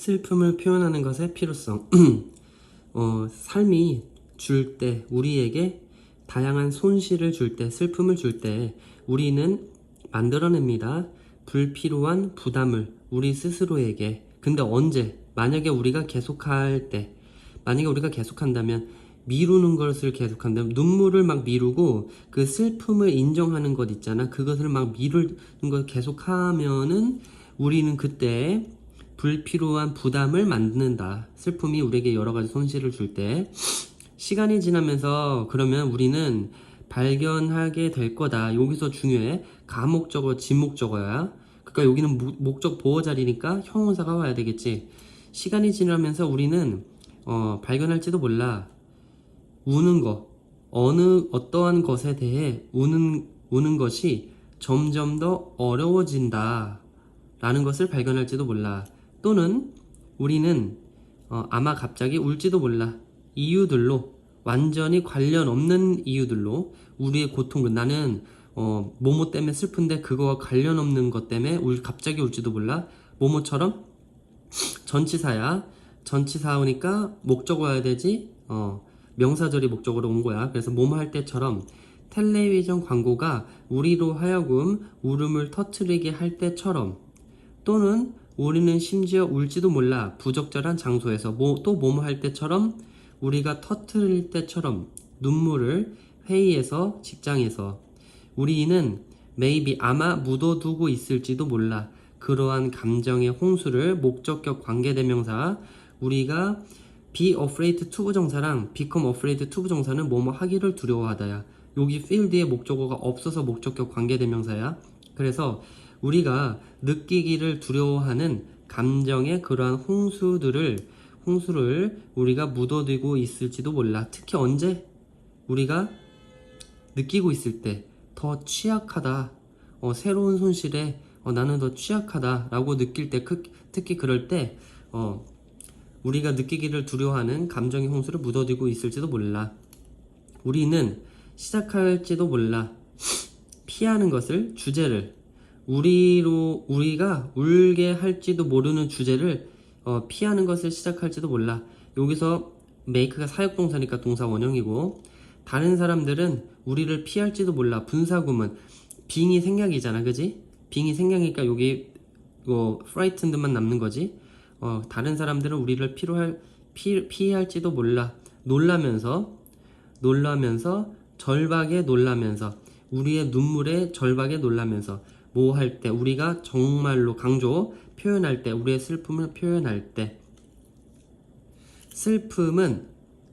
슬픔을 표현하는 것의 필요성. 어, 삶이 줄 때, 우리에게 다양한 손실을 줄 때, 슬픔을 줄 때, 우리는 만들어냅니다. 불필요한 부담을 우리 스스로에게. 근데 언제? 만약에 우리가 계속할 때, 만약에 우리가 계속한다면, 미루는 것을 계속한다면, 눈물을 막 미루고, 그 슬픔을 인정하는 것 있잖아. 그것을 막 미루는 걸 계속하면은, 우리는 그때 불필요한 부담을 만든다. 슬픔이 우리에게 여러 가지 손실을 줄 때. 시간이 지나면서 그러면 우리는 발견하게 될 거다. 여기서 중요해. 가목적어, 진목적어야. 그러니까 여기는 무- 목적 보호 자리니까 형용사가 와야 되겠지. 시간이 지나면서 우리는 어, 발견할지도 몰라. 우는 거, 어느 어떠한 것에 대해 우는 우는 것이 점점 더 어려워진다. 라는 것을 발견할지도 몰라. 또는 우리는 어, 아마 갑자기 울지도 몰라. 이유들로 완전히 관련 없는 이유들로 우리의 고통을 나는 어, 모모 때문에 슬픈데 그거와 관련 없는 것 때문에 울 갑자기 울지도 몰라. 모모처럼 전치사야. 전치사 오니까 목적어 와야 되지. 어, 명사절이 목적으로 온 거야. 그래서 뭐뭐 할 때처럼 텔레비전 광고가 우리로 하여금 울음을 터트리게 할 때처럼 또는 우리는 심지어 울지도 몰라 부적절한 장소에서 뭐, 또 뭐뭐 할 때처럼 우리가 터트릴 때처럼 눈물을 회의에서 직장에서 우리는 maybe 아마 묻어두고 있을지도 몰라 그러한 감정의 홍수를 목적격 관계대명사 우리가 be afraid to 부정사랑 become afraid to 부정사는 뭐뭐 하기를 두려워하다야. 여기 field에 목적어가 없어서 목적격 관계대명사야. 그래서 우리가 느끼기를 두려워하는 감정의 그러한 홍수들을 홍수를 우리가 묻어두고 있을지도 몰라. 특히 언제 우리가 느끼고 있을 때 더 취약하다. 어, 새로운 손실에 어, 나는 더 취약하다라고 느낄 때 그- 특히 그럴 때 어, 우리가 느끼기를 두려워하는 감정의 홍수를 묻어두고 있을지도 몰라. 우리는 시작할지도 몰라. 피하는 것을 주제를 우리로 우리가 울게 할지도 모르는 주제를 어, 피하는 것을 시작할지도 몰라. 여기서 make가 사역동사니까 동사 원형이고 다른 사람들은 우리를 피할지도 몰라. 분사구문 빙이 생략이잖아, 그지? 빙이 생략이니까 여기 이거 frightened만 남는 거지. 어, 다른 사람들은 우리를 피로할 피, 피할지도 몰라. 놀라면서 놀라면서 절박에 놀라면서 우리의 눈물에 절박에 놀라면서 뭐 할 때 우리가 정말로 강조 표현할 때 우리의 슬픔을 표현할 때 슬픔은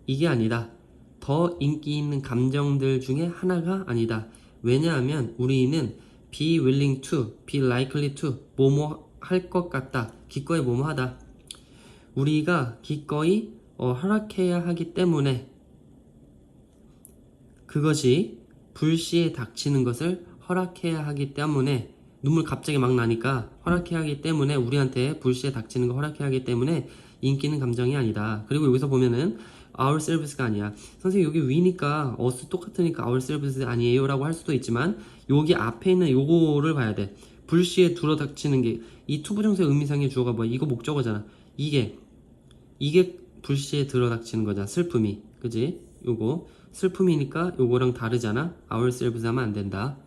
이게 아니다. 더 인기 있는 감정들 중에 하나가 아니다. 왜냐하면 우리는 be willing to, be likely to, 뭐뭐 할 것 같다. 기꺼이 뭐뭐 하다. 우리가 기꺼이 어, 허락해야 하기 때문에 그것이 불시에 닥치는 것을 허락해야 하기 때문에 눈물 갑자기 막 나니까 허락해야 하기 때문에 우리한테 불시에 닥치는 거 허락해야 하기 때문에 인기는 감정이 아니다. 그리고 여기서 보면은 ourselves가 아니야. 선생님 여기 위니까 us 똑같으니까 ourselves 아니에요라고 할 수도 있지만 여기 앞에 있는 요거를 봐야 돼. 불시에 들어 닥치는 게 이 투부정사 의미상의 주어가 뭐야? 이거 목적어잖아. 이게 이게 불시에 들어 닥치는 거잖아. 슬픔이. 그지? 요거 슬픔이니까 요거랑 다르잖아. ourselves 하면 안 된다.